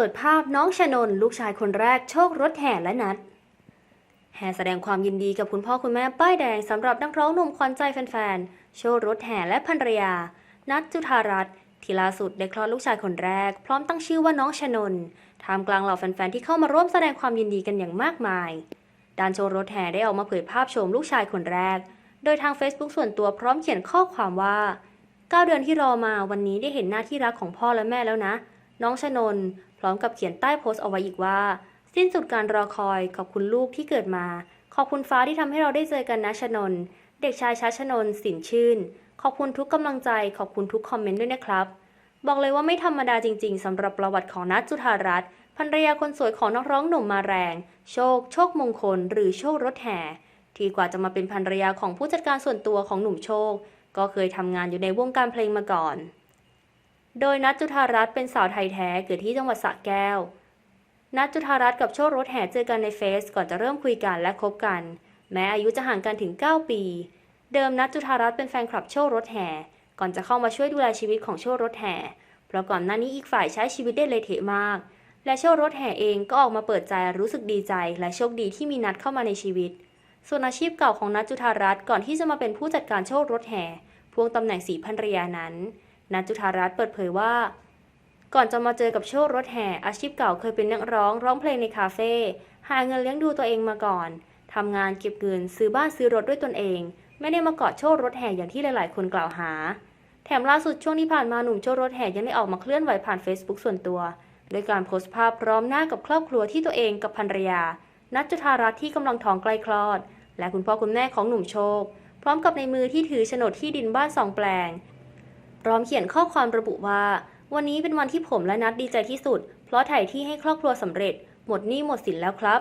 ปิดภาพน้องชนน ลูกชายคนแรกโชครถแห่และนัด แห่แสดงความยินดีกับคุณพ่อคุณแม่ป้ายแดงสำหรับนักร้องหนุ่มขวัญใจแฟนๆ โชว์รถแห่และภรรยา นัทจุธารัตน์ที่ล่าสุดได้คลอดลูกชายคนแรก พร้อมตั้งชื่อว่าน้องชนนท่ามกลางเหล่าแฟนๆ ที่เข้ามาร่วมแสดงความยินดีกันอย่างมากมายดานโชว์รถแห่ได้ออกมาเผยภาพชมลูกชายคนแรก โดยทาง Facebook ส่วนตัวพร้อมเขียนข้อความว่า 9 เดือนที่รอมาวันนี้ได้เห็นหน้าที่รักของพ่อและแม่แล้วนะ น้องชนน พร้อมกับเขียนใต้โพสต์เอาไว้อีกว่า สิ้นสุดการรอคอยขอบคุณลูกที่เกิดมา ขอบคุณฟ้าที่ทำให้เราได้เจอกันนะชนน เด็กชายชัชนนสินชื่น ขอบคุณทุกกำลังใจขอบคุณทุกคอมเมนต์ด้วยนะครับ บอกเลยว่าไม่ธรรมดาจริง ๆสำหรับประวัติของนัทจุธารัตน์ภรรยาคนสวยของนักร้องหนุ่มมาแรง โชค โชคมงคล หรือโชครถแห่ที่กว่าจะมาเป็นภรรยาของผู้จัดการส่วนตัวของหนุ่มโชค ก็เคยทำงานอยู่ในวงการเพลงมาก่อน โดยนัทจุธารัตน์เป็นสาวไทยแท้เกิดที่จังหวัดสระแก้ว นัทจุธารัตน์กับโชครถแห่เจอกันในเฟซก่อนจะเริ่มคุยกันและคบกัน แม้อายุจะห่างกันถึง 9 ปี เดิมนัทจุธารัตน์เป็นแฟนคลับโชครถแห่ ก่อนจะเข้ามาช่วยดูแลชีวิตของโชครถแห่ เพราะก่อนหน้านี้อีกฝ่ายใช้ชีวิตได้เละเทะมาก และโชครถแห่เองก็ออกมาเปิดใจรู้สึกดีใจ และโชคดีที่มีนัดเข้ามาในชีวิต ส่วนอาชีพเก่าของนัทจุธารัตน์ก่อนที่จะมาเป็นผู้จัดการโชครถแห่พวงตำแหน่งสีภรรยานั้น นัทจุธารัตน์เปิดเผยว่า ก่อนจะมาเจอกับโชครถแห่อาชีพเก่าเคยเป็นนักร้องร้องเพลงในคาเฟ่หาเงินเลี้ยงดูตัวเองมาก่อนทำงานเก็บเงินซื้อบ้านซื้อรถด้วยตนเอง ไม่ได้มาเกาะโชครถแห่อย่างที่หลาย ๆ คนกล่าวหา แถมล่าสุดช่วงที่ผ่านมาหนุ่มโชครถแห่ยังได้ออกมาเคลื่อนไหวผ่าน Facebook ส่วนตัวโดยการโพสต์ภาพพร้อมหน้ากับครอบครัวที่ตัวเองกับภรรยา นัทจุธารัตน์ที่กำลังท้องใกล้คลอด และคุณพ่อคุณแม่ของหนุ่มโชค พร้อมกับในมือที่ถือโฉนดที่ดินบ้านสองแปลง พร้อมเขียนข้อความระบุว่า วันนี้เป็นวันที่ผมและนัดดีใจที่สุด เพราะถ่ายที่ให้ครอบครัวสำเร็จ หมดหนี้หมดสินแล้วครับ